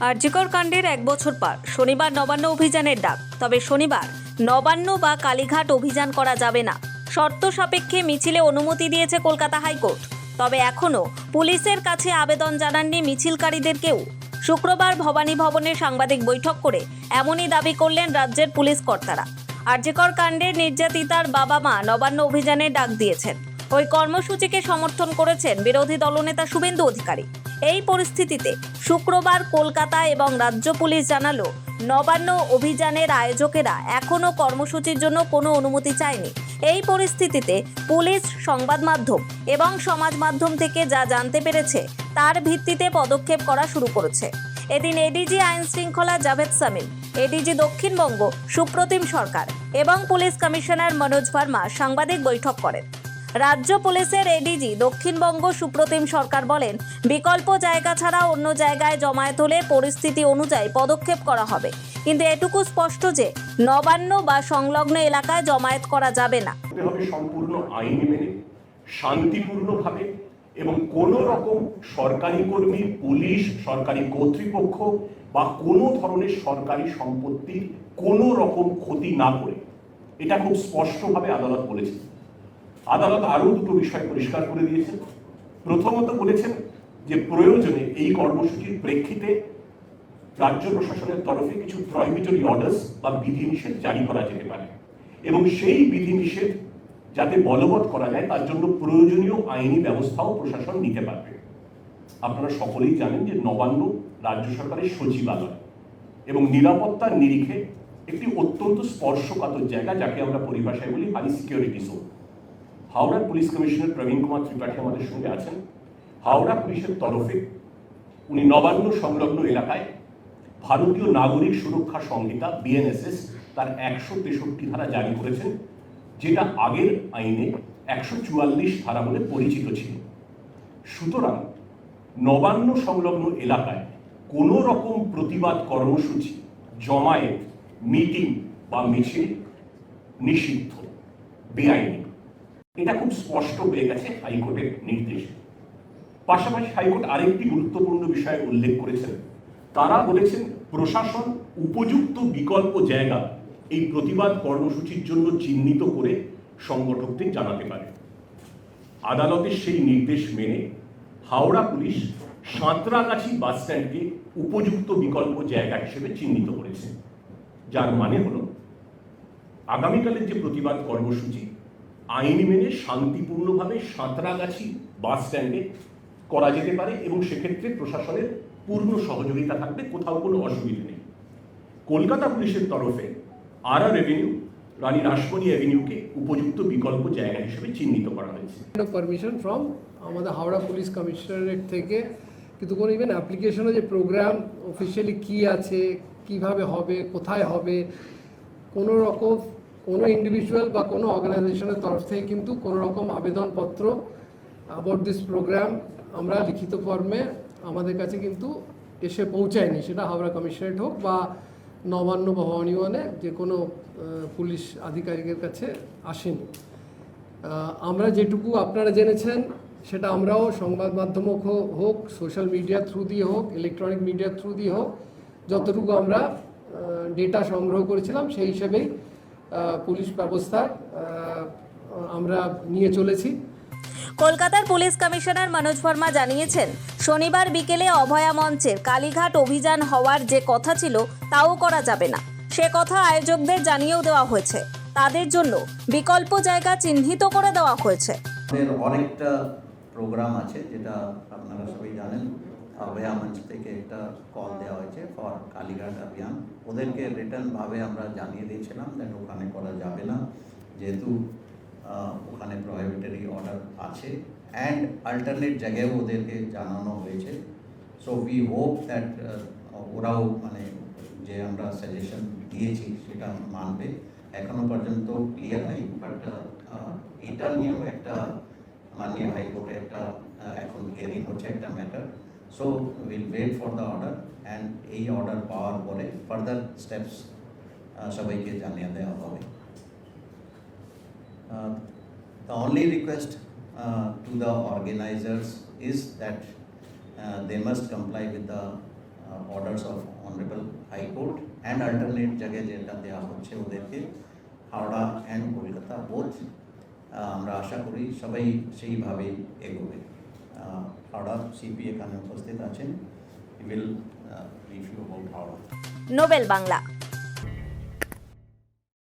আরজিকর কাণ্ডের এক বছর পার। শনিবার নবান্ন অভিযানের ডাক। তবে শনিবার নবান্ন বা কালীঘাট অভিযান করা যাবে না। শর্ত সাপেক্ষে মিছিলে অনুমতি দিয়েছে কলকাতা হাইকোর্ট। তবে এখনও পুলিশের কাছে আবেদন জানাননি মিছিলকারীদের কেউ শুক্রবার ভবানী ভবনে সাংবাদিক বৈঠক করে এমনই দাবি করলেন রাজ্যের পুলিশ কর্তারা। আরজিকর কাণ্ডের নির্যাতিতার বাবা মা নবান্ন অভিযানের ডাক দিয়েছেন। ওই কর্মসূচিকে সমর্থন করেছেন বিরোধী দলনেতা শুভেন্দু অধিকারী। এই পরিস্থিতিতে শুক্রবার কলকাতা এবং রাজ্য পুলিশ জানালো, নবান্ন অভিযানের আয়োজকেরা এখনও কর্মসূচির জন্য কোনো অনুমতি চায়নি। এই পরিস্থিতিতে পুলিশ, সংবাদ মাধ্যম এবং সমাজ মাধ্যম থেকে যা জানতে পেরেছে, তার ভিত্তিতে পদক্ষেপ করা শুরু করেছে। এদিন এডিজি আইন শৃঙ্খলা জাভেদ সামিল, এডিজি দক্ষিণবঙ্গ সুপ্রতিম সরকার এবং পুলিশ কমিশনার মনোজ ভার্মা সাংবাদিক বৈঠক করেন। রাজ্য পুলিশের এডিজি দক্ষিণবঙ্গ সুপ্রতিম সরকার বলেন, বিকল্প জায়গা ছাড়া অন্য জায়গায় জমায়েত হলে পরিস্থিতি অনুযায়ী পদক্ষেপ করা হবে। কিন্তু এটুকু স্পষ্ট যে, নবান্ন বা সংলগ্ন এলাকায় জমায়েত করা যাবে না। সম্পূর্ণ আইন মেনে, শান্তিপূর্ণভাবে এবং কোন রকম সরকারি কর্মী, পুলিশ, সরকারি কর্তৃপক্ষ বা কোনো ধরনের সরকারি সম্পত্তির কোনো রকম ক্ষতি না করে। এটা খুব স্পষ্টভাবে আদালত বলেছে। আদালত আরও দুটো বিষয় পরিষ্কার করে দিয়েছেন। প্রথমত বলেছেন যে প্রয়োজনে এই কর্মসূচির প্রেক্ষিতে রাজ্য প্রশাসনের তরফে কিছু প্রহিবিটরি অর্ডার্স বা বিধিনিষেধ জারি করা যেতে পারে এবং সেই বিধিনিষেধ যাতে বলবৎ করা যায়, তার জন্য প্রয়োজনীয় আইনি ব্যবস্থাও প্রশাসন নিতে পারবে। আপনারা সকলেই জানেন যে নবান্ন রাজ্য সরকারের সচিবালয় এবং নিরাপত্তার নিরিখে একটি অত্যন্ত স্পর্শকাতর জায়গা, যাকে আমরা পরিভাষায় বলি হাই সিকিউরিটি জোন। হাওড়ার পুলিশ কমিশনার প্রবীণ কুমার ত্রিপাঠী আমাদের সঙ্গে আছেন। হাওড়া পুলিশের তরফে উনি নবান্ন সংলগ্ন এলাকায় ভারতীয় নাগরিক সুরক্ষা সংহিতা বিএনএসএস তার একশো তেষট্টি ধারা জারি করেছেন, যেটা আগের আইনে একশো চুয়াল্লিশ ধারা বলে পরিচিত ছিল। সুতরাং নবান্ন সংলগ্ন এলাকায় কোনো রকম প্রতিবাদ কর্মসূচি, জমায়েত, মিটিং বা মিছিল নিষিদ্ধ, বেআইনি। এটা খুব স্পষ্ট হয়ে গেছে হাইকোর্টের নির্দেশ। পাশাপাশি হাইকোর্ট আরেকটি গুরুত্বপূর্ণ বিষয় উল্লেখ করেছেন। তারা বলেছেন, প্রশাসন উপযুক্ত বিকল্প জায়গা এই প্রতিবাদ কর্মসূচির জন্য চিহ্নিত করে সংগঠকদের জানাতে পারে। আদালতের সেই নির্দেশ মেনে হাওড়া পুলিশ সাঁতরাগাছি বাস স্ট্যান্ডকে উপযুক্ত বিকল্প জায়গা হিসেবে চিহ্নিত করেছে। যার মানে হলো, আগামীকালের যে প্রতিবাদ কর্মসূচি আইন মেনে শান্তিপূর্ণভাবে সাঁতরাগাছি বাস স্ট্যান্ডে করা যেতে পারে এবং সেক্ষেত্রে প্রশাসনের পূর্ণ সহযোগিতা থাকবে, কোথাও কোনো অসুবিধা নেই। কলকাতা পুলিশের তরফে আর আর এভিনিউ রানী রাসমণি অ্যাভিনিউকে উপযুক্ত বিকল্প জায়গা হিসেবে চিহ্নিত করা হয়েছে। পারমিশন ফ্রম আমাদের হাওড়া পুলিশ কমিশনারেট থেকে, কিন্তু কোনো ইভেন অ্যাপ্লিকেশনও যে প্রোগ্রাম অফিসিয়ালি কি আছে, কীভাবে হবে, কোথায় হবে, কোনো রকম কোনো ইন্ডিভিজুয়াল বা কোনো অর্গানাইজেশনের তরফ থেকে কিন্তু কোনো রকম আবেদনপত্র অ্যাবাউট দিস প্রোগ্রাম আমরা লিখিত ফর্মে আমাদের কাছে কিন্তু এসে পৌঁছায়নি। সেটা হাওড়া কমিশনারেট হোক বা নবান্ন ভবানী ভবনে যে কোনো পুলিশ আধিকারিকের কাছে আসেনি। আমরা যেটুকু আপনারা জেনেছেন, সেটা আমরাও সংবাদ মাধ্যম হোক সোশ্যাল মিডিয়া থ্রু দিয়ে হোক ইলেকট্রনিক মিডিয়া থ্রু দিয়ে হোক, যতটুকু আমরা ডেটা সংগ্রহ করেছিলাম, সেই হিসেবেই পুলিশ ব্যবস্থা আমরা নিয়ে চলেছি। কলকাতার পুলিশ কমিশনার মনোজ ভার্মা জানিয়েছেন শনিবার বিকেলে অভয়া মঞ্চের কালীঘাট অভিযান হওয়ার যে কথা ছিল তাও করা যাবে না। সে কথা আয়োজকদের জানিয়েও দেওয়া হয়েছে। তাদের জন্য বিকল্প জায়গা চিহ্নিত করে দেওয়া হয়েছে। অনেকটা প্রোগ্রাম আছে যেটা আপনারা সবাই জানেন। অভয়া মঞ্চ থেকে একটা কল দেওয়া হয়েছে ফর কালীঘাট অভিযান। ওদেরকে রিটার্ন ভাবে আমরা জানিয়ে দিয়েছিলাম দ্যাট ওখানে করা যাবে না। যেহেতু ওখানে প্রহিবিটরি অর্ডার আছে। অ্যান্ড অল্টারনেট জায়গায়ও ওদেরকে জানানো হয়েছে। সো উই হোপ দ্যাট ওরাও মানে যে আমরা সাজেশন দিয়েছি সেটা মানবে। এখনও পর্যন্ত ক্লিয়ার নাই বাট এটা নিয়েও একটা মাননীয় হাইকোর্টে একটা এখন হিয়ারিং হচ্ছে একটা matter so will wait for the order and এই অর্ডার পাওয়ার পরে ফার্দার স্টেপস সবাইকে জানিয়ে দেওয়া হবে Uh, the only request uh, to the organizers is that uh, they must comply with the orders of honourable high court and alternate জায়গায় যেটা দেওয়া হচ্ছে ওদেরকে হাওড়া অ্যান্ড কলকাতা বোথ আমরা আশা করি সবাই সেইভাবেই এগোবে আহ, হাওড়া সিপি এখানে উপস্থিত আছেন। নোবেল বাংলা।